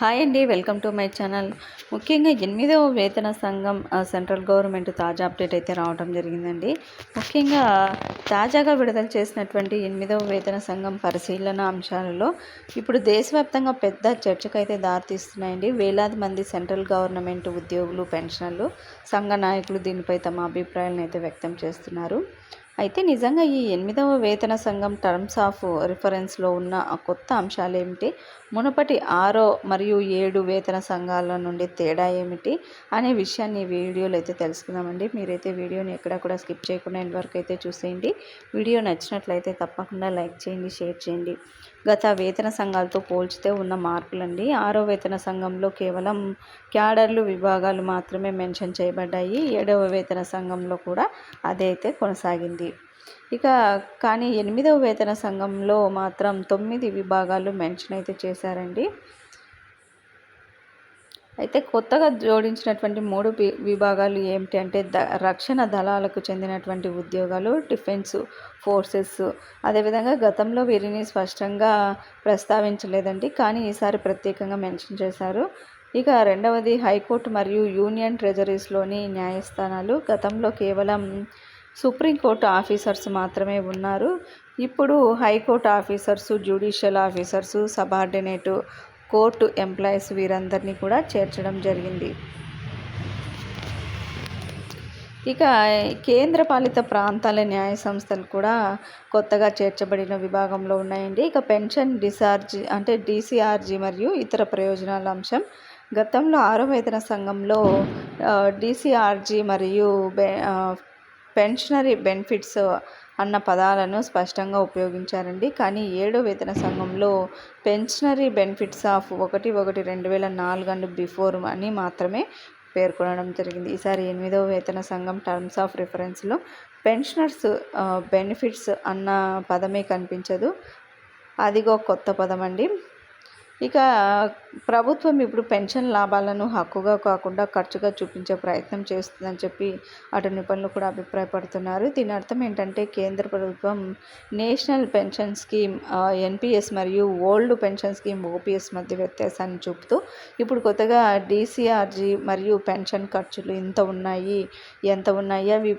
Hi అండి welcome to my channel. ముఖ్యంగా ఎనిమిదవ వేతన సంఘం సెంట్రల్ గవర్నమెంట్ తాజా అప్డేట్ అయితే రావడం జరిగిందండి. ముఖ్యంగా తాజాగా విడుదల చేసినటువంటి ఎనిమిదవ వేతన సంఘం పరిశీలన అంశాలలో ఇప్పుడు దేశవ్యాప్తంగా పెద్ద చర్చకైతే అయితే దారితీస్తున్నాయండి. వేలాది మంది సెంట్రల్ గవర్నమెంట్ ఉద్యోగులు పెన్షనర్లు సంఘ నాయకులు దీనిపై తమ అభిప్రాయాలను అయితే వ్యక్తం చేస్తున్నారు. అయితే నిజంగా ఈ ఎనిమిదవ వేతన సంఘం టర్మ్స్ ఆఫ్ రిఫరెన్స్లో ఉన్న కొత్త అంశాలు ఏమిటి మునుపటి ఆరో మరియు ఏడు వేతన సంఘాల నుండి తేడా ఏమిటి? అనే విషయాన్ని వీడియోలో అయితే తెలుసుకుందామండి. మీరైతే వీడియోని ఎక్కడ కూడా స్కిప్ చేయకుండా ఎండ్ అయితే చూసేయండి. వీడియో నచ్చినట్లయితే తప్పకుండా లైక్ చేయండి షేర్ చేయండి. గత వేతన సంఘాలతో పోల్చితే ఉన్న మార్పులండి. ఆరో వేతన సంఘంలో కేవలం క్యాడర్లు విభాగాలు మాత్రమే మెన్షన్ చేయబడ్డాయి. ఏడవ వేతన సంఘంలో కూడా అదే అయితే కొనసాగింది. ఇక కానీ ఎనిమిదవ వేతన సంఘంలో మాత్రం తొమ్మిది విభాగాలు మెన్షన్ అయితే చేశారండి. అయితే కొత్తగా జోడించినటువంటి మూడు విభాగాలు ఏమిటి అంటే ద రక్షణ దళాలకు చెందినటువంటి ఉద్యోగాలు డిఫెన్స్ ఫోర్సెస్. అదేవిధంగా గతంలో వీరిని స్పష్టంగా ప్రస్తావించలేదండి కానీ ఈసారి ప్రత్యేకంగా మెన్షన్ చేశారు. ఇక రెండవది హైకోర్టు మరియు యూనియన్ ట్రెజరీస్లోని న్యాయస్థానాలు. గతంలో కేవలం సుప్రీంకోర్టు ఆఫీసర్స్ మాత్రమే ఉన్నారు. ఇప్పుడు high court officers judicial officers subordinate court employees వీరందరినీ కూడా చేర్చడం జరిగింది. ఇక కేంద్రపాలిత ప్రాంతాల న్యాయ సంస్థలు కూడా కొత్తగా చేర్చబడిన విభాగంలో ఉన్నాయండి. ఇక పెన్షన్ డిశ్చార్జ్ అంటే డీసీఆర్జీ మరియు ఇతర ప్రయోజనాల అంశం. గతంలో ఆరో వేతన సంఘంలో డీసీఆర్జీ మరియు బె పెన్షనరీ బెనిఫిట్స్ అన్న పదాలను స్పష్టంగా ఉపయోగించారండి. కానీ ఏడో వేతన సంఘంలో పెన్షనరీ బెనిఫిట్స్ ఆఫ్ ఒకటి ఒకటి రెండు వేల నాలుగు అండ్ బిఫోర్ అని మాత్రమే పేర్కొనడం జరిగింది. ఈసారి ఎనిమిదవ వేతన సంఘం టర్మ్స్ ఆఫ్ రిఫరెన్స్లో పెన్షనర్స్ బెనిఫిట్స్ అన్న పదమే కనిపించదు. అదిగో కొత్త పదం అండి ఇక ప్రభుత్వం ఇప్పుడు పెన్షన్ లాభాలను హక్కుగా కాకుండా ఖర్చుగా చూపించే ప్రయత్నం చేస్తుందని చెప్పి అటు నిపుణులు కూడా అభిప్రాయపడుతున్నారు. దీని అర్థం ఏంటంటే కేంద్ర ప్రభుత్వం నేషనల్ పెన్షన్ స్కీమ్ ఎన్పిఎస్ మరియు ఓల్డ్ పెన్షన్ స్కీమ్ ఓపీఎస్ మధ్య వ్యత్యాసాన్ని చూపుతూ ఇప్పుడు కొత్తగా డీసీఆర్జీ మరియు పెన్షన్ ఖర్చులు ఇంత ఉన్నాయి ఎంత ఉన్నాయి అవి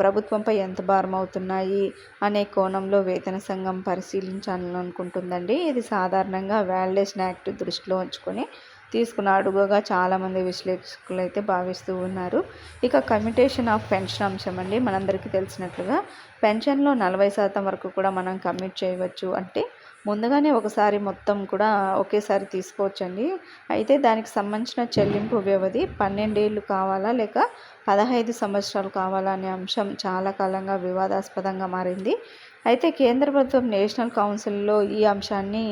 ప్రభుత్వంపై ఎంత భారం అవుతున్నాయి అనే కోణంలో వేతన సంఘం పరిశీలించాలని అనుకుంటుందండి. ఇది సాధారణంగా వ్యాలిడేషన్ యాక్ట్ దృష్టిలో ఉంచుకొని తీసుకున్న అడుగుగా చాలామంది విశ్లేషకులు అయితే భావిస్తూ ఉన్నారు. ఇక కమ్యూటేషన్ ఆఫ్ పెన్షన్ అంశం అండి. మనందరికీ తెలిసినట్లుగా పెన్షన్లో నలభై శాతం వరకు కూడా మనం కమ్యూట్ చేయవచ్చు అంటే ముందుగానే ఒకసారి మొత్తం కూడా ఒకేసారి తీసుకోవచ్చండి. అయితే దానికి సంబంధించిన చెల్లింపు వ్యవధి పన్నెండేళ్ళు కావాలా లేక పదహైదు సంవత్సరాలు కావాలా అనే అంశం చాలా కాలంగా వివాదాస్పదంగా మారింది. అయితే కేంద్ర ప్రభుత్వం నేషనల్ కౌన్సిల్లో ఈ అంశాన్ని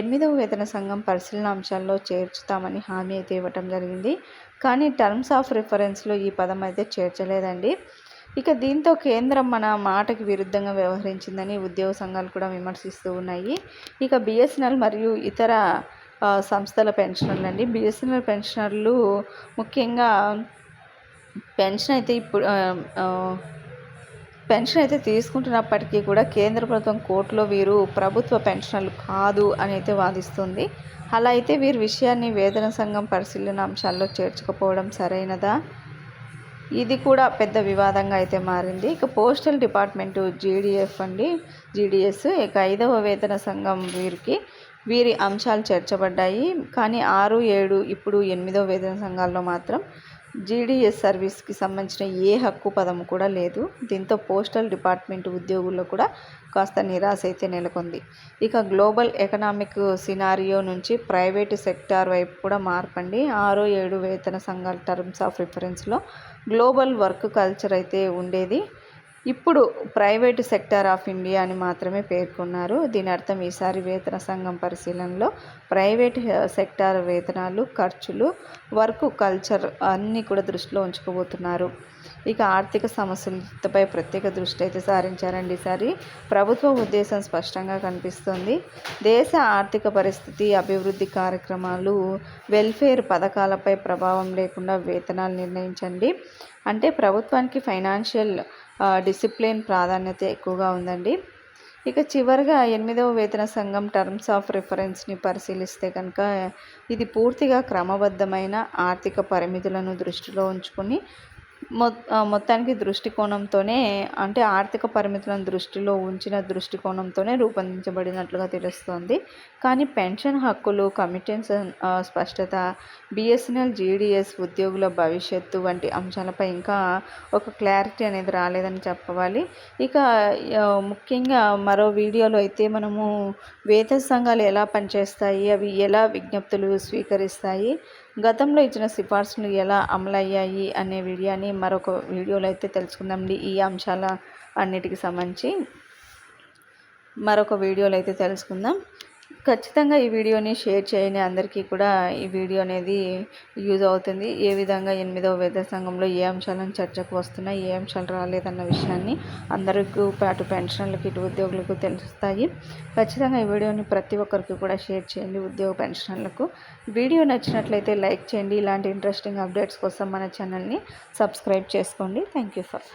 ఎనిమిదవ వేతన సంఘం పరిశీలన అంశాల్లో చేర్చుతామని హామీ అయితే ఇవ్వటం జరిగింది. కానీ టర్మ్స్ ఆఫ్ రిఫరెన్స్లో ఈ పదం అయితే చేర్చలేదండి. ఇక దీంతో కేంద్రం మన మాటకి విరుద్ధంగా వ్యవహరించిందని ఉద్యోగ సంఘాలు కూడా విమర్శిస్తూ ఉన్నాయి. ఇక బిఎస్ఎన్ఎల్ మరియు ఇతర సంస్థల పెన్షనర్లు అండి. బిఎస్ఎన్ఎల్ పెన్షనర్లు ముఖ్యంగా పెన్షన్ అయితే ఇప్పుడు పెన్షన్ అయితే తీసుకుంటున్నప్పటికీ కూడా కేంద్ర ప్రభుత్వం కోర్టులో వీరు ప్రభుత్వ పెన్షనర్లు కాదు అని అయితే వాదిస్తుంది. అలా అయితే వీరి విషయాన్ని వేతన సంఘం పరిశీలన అంశాల్లో చేర్చకపోవడం సరైనదా? ఇది కూడా పెద్ద వివాదంగా అయితే మారింది. ఇక పోస్టల్ డిపార్ట్మెంటు జీడిఎఫ్ అండి. జీడిఎస్ ఇక ఐదవ వేతన సంఘం వీరికి. వీరి అంశాలు చేర్చబడ్డాయి. కానీ ఆరు ఏడు ఇప్పుడు ఎనిమిదవ వేతన సంఘాల్లో మాత్రం జీడిఎస్ సర్వీస్కి సంబంధించిన ఏ హక్కు పదం కూడా లేదు. దీంతో పోస్టల్ డిపార్ట్మెంట్ ఉద్యోగుల్లో కూడా కాస్త నిరాశ అయితే నెలకొంది. ఇక గ్లోబల్ ఎకనామిక్ సినారియో నుంచి ప్రైవేటు సెక్టార్ వైపు కూడా మార్పండి. ఆరు ఏడు వేతన సంఘాల టర్మ్స్ ఆఫ్ రిఫరెన్స్లో గ్లోబల్ వర్క్ కల్చర్ అయితే ఉండేది. ఇప్పుడు ప్రైవేటు సెక్టార్ ఆఫ్ ఇండియా అని మాత్రమే పేర్కొన్నారు. దీని అర్థం ఈసారి వేతన సంఘం పరిశీలనలో ప్రైవేట్ సెక్టార్ వేతనాలు ఖర్చులు వర్క్ కల్చర్ అన్నీ కూడా దృష్టిలో ఉంచుకోబోతున్నారు. ఇక ఆర్థిక సమస్యలపై ప్రత్యేక దృష్టి అయితే సారించారండి. ఈసారి ప్రభుత్వ ఉద్దేశం స్పష్టంగా కనిపిస్తుంది. దేశ ఆర్థిక పరిస్థితి అభివృద్ధి కార్యక్రమాలు వెల్ఫేర్ పథకాలపై ప్రభావం లేకుండా వేతనాలు నిర్ణయించండి. అంటే ప్రభుత్వానికి ఫైనాన్షియల్ డిసిప్లిన్ ప్రాధాన్యత ఎక్కువగా ఉందండి. ఇక చివరిగా ఎనిమిదవ వేతన సంఘం టర్మ్స్ ఆఫ్ రిఫరెన్స్ని పరిశీలిస్తే కనుక ఇది పూర్తిగా క్రమబద్ధమైన ఆర్థిక పరిమితులను దృష్టిలో ఉంచుకొని మొత్తానికి దృష్టికోణంతోనే అంటే ఆర్థిక పరిమితులను దృష్టిలో ఉంచిన దృష్టికోణంతోనే రూపొందించబడినట్లుగా తెలుస్తోంది. కానీ పెన్షన్ హక్కులు కమిటెన్స్ స్పష్టత బిఎస్ఎన్ఎల్ జీడిఎస్ ఉద్యోగుల భవిష్యత్తు వంటి అంశాలపై ఇంకా ఒక క్లారిటీ అనేది రాలేదని చెప్పవాలి. ఇక ముఖ్యంగా మరో వీడియోలో అయితే మనము వేతన సంఘాలు ఎలా పనిచేస్తాయి అవి ఎలా విజ్ఞప్తులు స్వీకరిస్తాయి గతంలో ఇచ్చిన సిఫార్సులు ఎలా అమలయ్యాయి అనే వీడియోని మరొక వీడియోలో అయితే తెలుసుకుందామండి. ఈ అంశాల అన్నిటికి సంబంధించి మరొక వీడియోలో అయితే తెలుసుకుందాం. ఖచ్చితంగా ఈ వీడియోని షేర్ చేయని అందరికీ కూడా ఈ వీడియో అనేది యూజ్ అవుతుంది. ఏ విధంగా ఎనిమిదవ వేద సంఘంలో ఏ అంశాలను చర్చకు వస్తున్నాయి ఏ అంశాలు రాలేదన్న విషయాన్ని అందరికీ అటు పెన్షన్లకు ఇటు ఉద్యోగులకు తెలుస్తాయి. ఖచ్చితంగా ఈ వీడియోని ప్రతి ఒక్కరికి కూడా షేర్ చేయండి ఉద్యోగ పెన్షన్లకు వీడియో నచ్చినట్లయితే లైక్ చేయండి. ఇలాంటి ఇంట్రెస్టింగ్ అప్డేట్స్ కోసం మన ఛానల్ని సబ్స్క్రైబ్ చేసుకోండి. Thank you for